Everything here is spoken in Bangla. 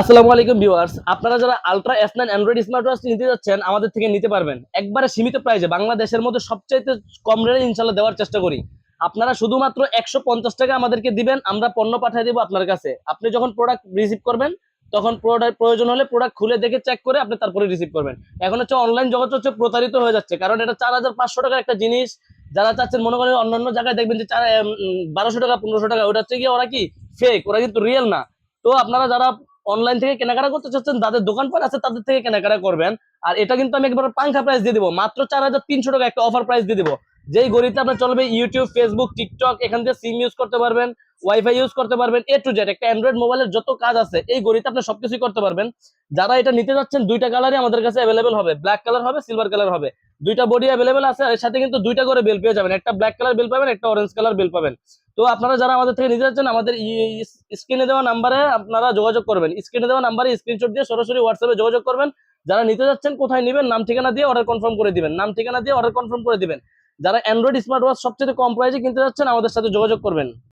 আসসালামু আলাইকুম ভিউয়ার্স। আপনারা যারা Ultra S nine Android smart watch নিতে যাচ্ছেন, আমাদের থেকে নিতে পারবেন। একবারে সীমিত প্রাইসে বাংলাদেশের মধ্যে সবচাইতে কম রেটে ইনশাল্লাহ দেওয়ার চেষ্টা করি। আপনারা শুধুমাত্র একশো পঞ্চাশ টাকা আমাদেরকে দিবেন, আমরা পণ্য পাঠিয়ে দেবো আপনার কাছে। আপনি যখন প্রোডাক্ট রিসিভ করবেন, তখন প্রোডাক্ট প্রয়োজন হলে প্রোডাক্ট খুলে দেখে চেক করে আপনি তারপরে রিসিভ করবেন। এখন হচ্ছে অনলাইন জগৎ হচ্ছে প্রতারিত হয়ে যাচ্ছে, কারণ এটা চার হাজার পাঁচশো টাকার একটা জিনিস। যারা চাচ্ছেন, মনে করেন অন্যান্য জায়গায় দেখবেন যে চার বারোশো টাকা, পনেরোশো টাকা, ওটা হচ্ছে গিয়ে ওরা কি ফেক ওরা কিন্তু রিয়েল না। তো আপনারা যারা অনলাইন থেকে কেনাকাটা করতে চাচ্ছেন, যাদের দোকানপাট আছে তাদের থেকে কেনাকাটা করবেন। আর এটা কিন্তু আমি একবার পাংখা প্রাইস দিয়ে দিব। মাত্র চার হাজার তিনশো টাকা একটা অফার প্রাইস দিয়ে দিব। যেই গড়িতে আপনার চলবে ইউটিউব ফেসবুক টিকটক এখান থেকে সিম ইউজ করতে পারবেন ওয়াইফাই ইউজ করতে পারবেন এ টু জেড একটা অ্যান্ড্রয়েড মোবাইলের যত কাজ আছে, এই গড়িতে আপনি সবকিছুই করতে পারবেন। যারা এটা নিতে যাচ্ছেন, দুইটা কালারই আমাদের কাছে অ্যাভেলেবেল হবে। ব্ল্যাক কালার হবে সিলভার কালার হবে। দুইটা বডি অ্যাভেলেবেল আছে, আর এর সাথে কিন্তু দুইটা করে বেল পেয়ে যাবেন। একটা ব্ল্যাক কালার বেল পাবেন, একটা অরেঞ্জ কালার বেল পাবেন। তো আপনারা যারা আমাদের থেকে নিতে যাচ্ছেন, আমাদের স্ক্রিনে দেওয়া নাম্বারে আপনারা যোগাযোগ করবেন। স্ক্রিনে দেওয়া নাম্বারে স্ক্রিনশট দিয়ে সরাসরি হোয়াটসঅ্যাপে যোগাযোগ করবেন। যারা নিতে যাচ্ছেন, কোথায় নেবেন, নাম ঠিকানা দিয়ে অর্ডার কনফার্ম করে দিবেন। নাম ঠিকানা দিয়ে অর্ডার কনফার্ম করে দিবেন। যারা অ্যান্ড্রয়েড স্মার্ট ওয়াচ সবচেয়ে কম প্রাইসে কিনতে যাচ্ছেন, আমাদের সাথে যোগাযোগ করবেন।